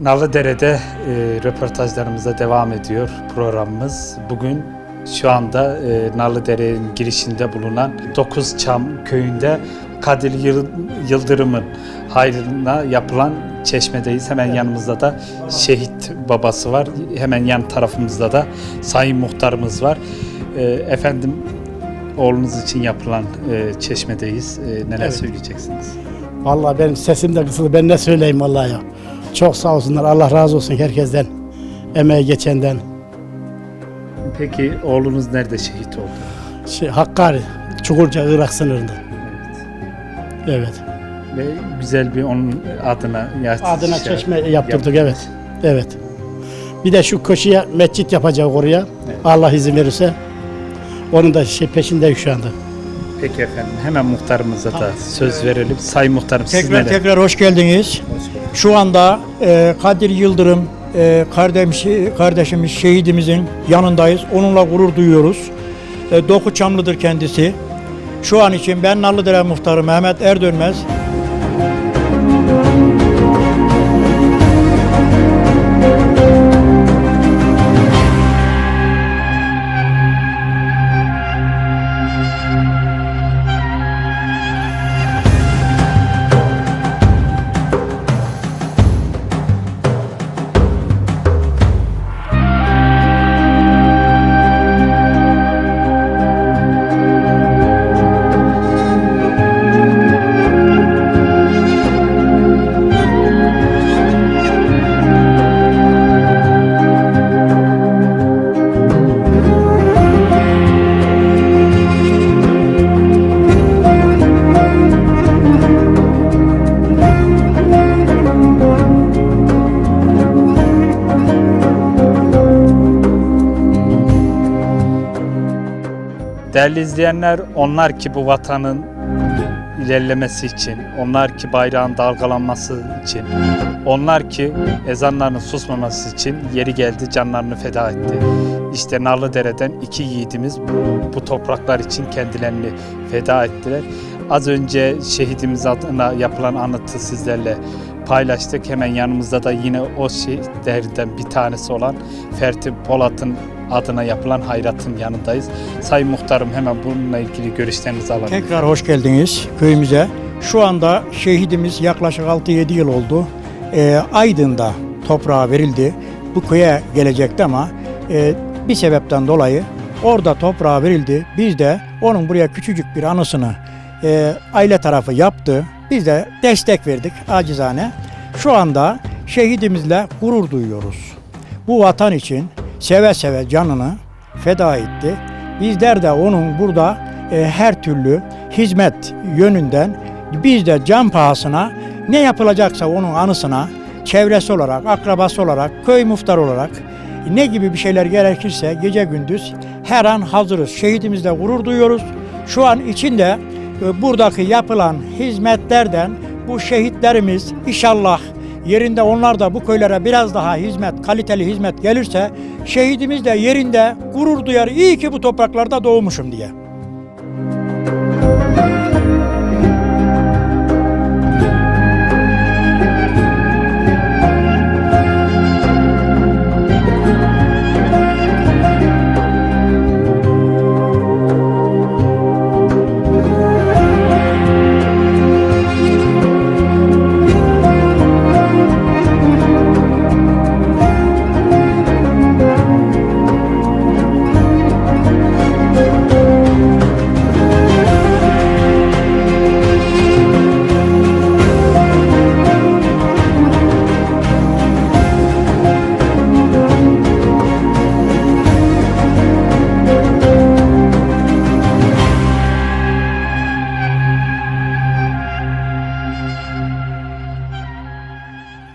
Nalıdere'de e, röportajlarımıza devam ediyor programımız. Bugün şu anda e, Nalıdere'nin girişinde bulunan Dokuzçam köyünde Kadir Yıl- Yıldırım'ın hayrına yapılan çeşmedeyiz. Hemen yanımızda da şehit babası var. Hemen yan tarafımızda da sayın muhtarımız var. E, efendim oğlunuz için yapılan e, çeşmedeyiz. E, neler Evet. söyleyeceksiniz? Vallahi benim sesim de kısıldı. Ben ne söyleyeyim vallahi ya. Çok sağ olsunlar. Allah razı olsun herkesten. Emeği geçenden. Peki oğlunuz nerede şehit oldu? Şey, Hakkari, Çukurca, Irak sınırında. Evet. Ve güzel bir onun adına Adına şey- çeşme yaptırdık Yap- evet. Evet. Bir de şu köşeye mescit yapacak oraya. Evet. Allah izin verirse. Onun da şey peşindeyiz şu anda. Peki efendim hemen muhtarımıza da söz verelim. Sayın muhtarım siz Tekrar neler? tekrar hoş geldiniz. Şu anda e, Kadir Yıldırım e, kardeşi, kardeşimiz şehidimizin yanındayız. Onunla gurur duyuyoruz. E, Doku Çamlıdır kendisi. Şu an için ben Nallıdere Muhtarı Mehmet Erdönmez. Değerli izleyenler onlar ki bu vatanın ilerlemesi için, onlar ki bayrağın dalgalanması için, onlar ki ezanlarının susmaması için yeri geldi canlarını feda etti. İşte Narlıdere'den iki yiğidimiz bu, bu topraklar için kendilerini feda ettiler. Az önce şehidimiz adına yapılan anıtı sizlerle paylaştık. Hemen yanımızda da yine o şehitlerden bir tanesi olan Ferti Polat'ın adına yapılan hayratın yanındayız. Sayın Muhtarım hemen bununla ilgili görüşlerinizi alalım. Tekrar hoş geldiniz köyümüze. Şu anda şehidimiz yaklaşık 6-7 yıl oldu. E, Aydın'da toprağa verildi. Bu köye gelecekti ama e, bir sebepten dolayı orada toprağa verildi. Biz de onun buraya küçücük bir anısını e, aile tarafı yaptı. Biz de destek verdik acizane. Şu anda şehidimizle gurur duyuyoruz. Bu vatan için seve seve canını feda etti. Bizler de onun burada e, her türlü hizmet yönünden biz de can pahasına ne yapılacaksa onun anısına çevresi olarak, akrabası olarak, köy muhtarı olarak ne gibi bir şeyler gerekirse gece gündüz her an hazırız. Şehidimizle gurur duyuyoruz. Şu an içinde buradaki yapılan hizmetlerden bu şehitlerimiz inşallah yerinde onlar da bu köylere biraz daha hizmet, kaliteli hizmet gelirse şehidimiz de yerinde gurur duyar. İyi ki bu topraklarda doğmuşum diye.